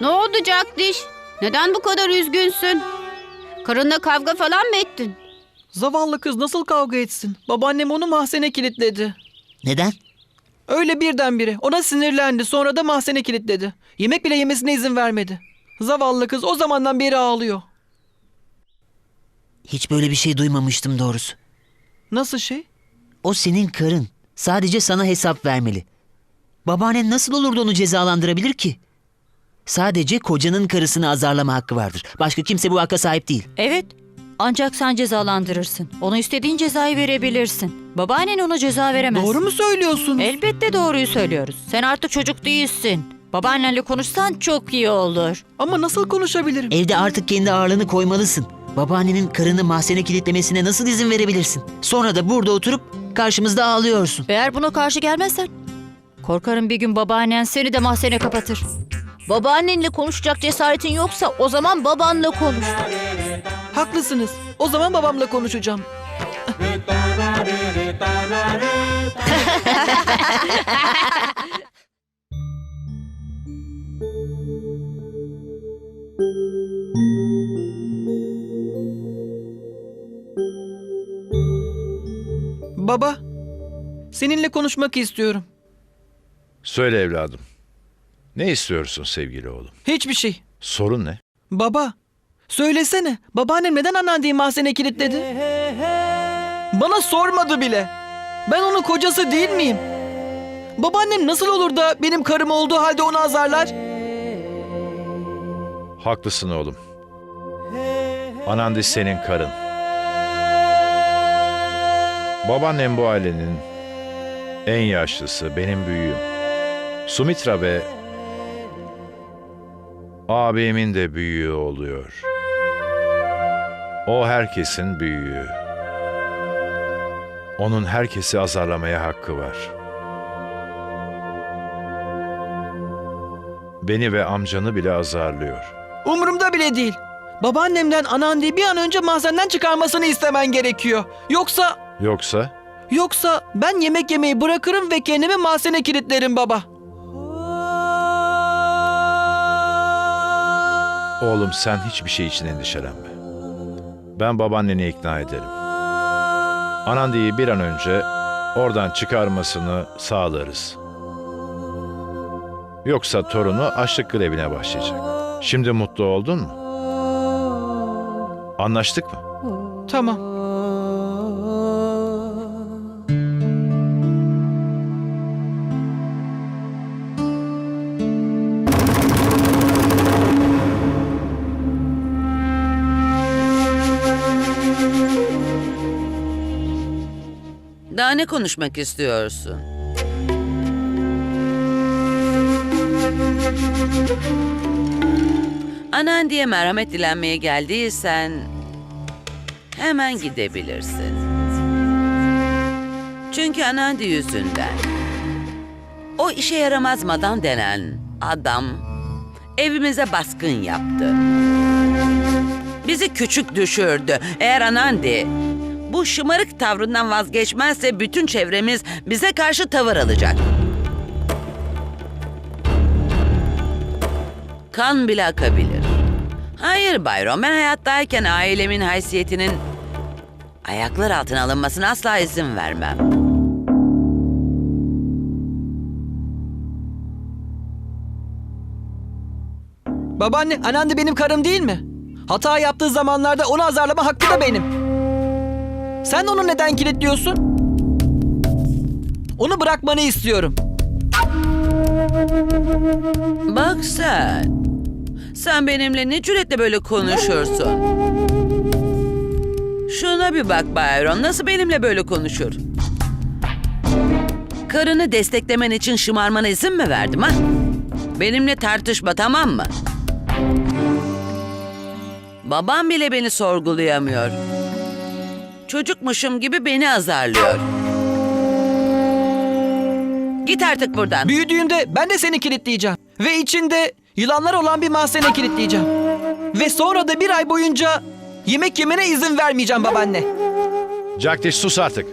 Ne oldu Jagdish? Neden bu kadar üzgünsün? Karınla kavga falan mı ettin? Zavallı kız nasıl kavga etsin? Babaannem onu mahzene kilitledi. Neden? Öyle birdenbire. Ona sinirlendi. Sonra da mahzene kilitledi. Yemek bile yemesine izin vermedi. Zavallı kız o zamandan beri ağlıyor. Hiç böyle bir şey duymamıştım doğrusu. Nasıl şey? O senin karın. Sadece sana hesap vermeli. Babaannen nasıl olur da onu cezalandırabilir ki? Sadece kocanın karısını azarlama hakkı vardır. Başka kimse bu hakka sahip değil. Evet. Ancak sen cezalandırırsın. Ona istediğin cezayı verebilirsin. Babaannen ona ceza veremez. Doğru mu söylüyorsun? Elbette doğruyu söylüyoruz. Sen artık çocuk değilsin. Babaannenle konuşsan çok iyi olur. Ama nasıl konuşabilirim? Evde artık kendi ağırlığını koymalısın. Babaannenin karını mahzene kilitlemesine nasıl izin verebilirsin? Sonra da burada oturup karşımızda ağlıyorsun. Eğer buna karşı gelmezsen korkarım bir gün babaannen seni de mahzene kapatır. Babaannenle konuşacak cesaretin yoksa o zaman babanla konuş. Haklısınız. O zaman babamla konuşacağım. Baba, seninle konuşmak istiyorum. Söyle evladım. Ne istiyorsun sevgili oğlum? Hiçbir şey. Sorun ne? Baba, söylesene. Babaannem neden anneanneyi mahzene kilitledi? Bana sormadı bile. Ben onun kocası değil miyim? Babaannem nasıl olur da benim karım olduğu halde onu azarlar? Haklısın oğlum. Anandi senin karın. Babaannem bu ailenin en yaşlısı, benim büyüğüm. Sumitra ve abimin de büyüğü oluyor. O herkesin büyüğü. Onun herkesi azarlamaya hakkı var. Beni ve amcanı bile azarlıyor. Umurumda bile değil. Babaannemden anneanneyi bir an önce mahzenden çıkarmasını istemen gerekiyor. Yoksa, Yoksa yoksa ben yemek yemeyi bırakırım ve kendimi mahzene kilitlerim baba. Oğlum sen hiçbir şey için endişelenme. Ben babaanneni ikna ederim. Anandi'yi bir an önce oradan çıkarmasını sağlarız. Yoksa torunu açlık grevine başlayacak. Şimdi mutlu oldun mu? Anlaştık mı? Tamam. Daha ne konuşmak istiyorsun? Anan diye merhamet dilenmeye geldiysen hemen gidebilirsin. Çünkü Anandi yüzünden o işe yaramaz madam denen adam evimize baskın yaptı. Bizi küçük düşürdü. Eğer Anandi bu şımarık tavrından vazgeçmezse bütün çevremiz bize karşı tavır alacak. Kan bile akabilir. Hayır Bayron, ben hayattayken ailemin haysiyetinin ayaklar altına alınmasına asla izin vermem. Babaanne, anneanne benim karım değil mi? Hata yaptığı zamanlarda onu azarlama hakkı da benim. Sen onu neden kilitliyorsun? Onu bırakmanı istiyorum. Bak sen. Sen benimle ne cüretle böyle konuşursun? Şuna bir bak Byron. Nasıl benimle böyle konuşur? Karını desteklemen için şımarmana izin mi verdim ha? Benimle tartışma tamam mı? Babam bile beni sorgulayamıyor. Çocukmuşum gibi beni azarlıyor. Git artık buradan. Büyüdüğünde ben de seni kilitleyeceğim. Ve içinde yılanlar olan bir mahzene kilitleyeceğim. Ve sonra da bir ay boyunca yemek yemene izin vermeyeceğim babaanne. Jagdish sus artık.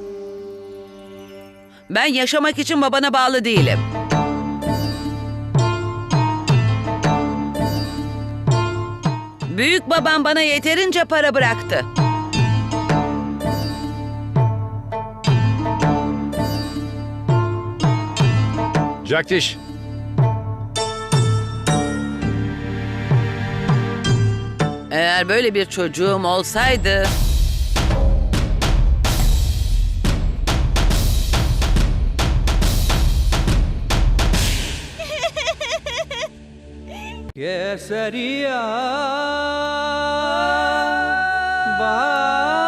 Ben yaşamak için babana bağlı değilim. Büyük babam bana yeterince para bıraktı. Caktiş. Eğer böyle bir çocuğum olsaydı... Keseria Bağ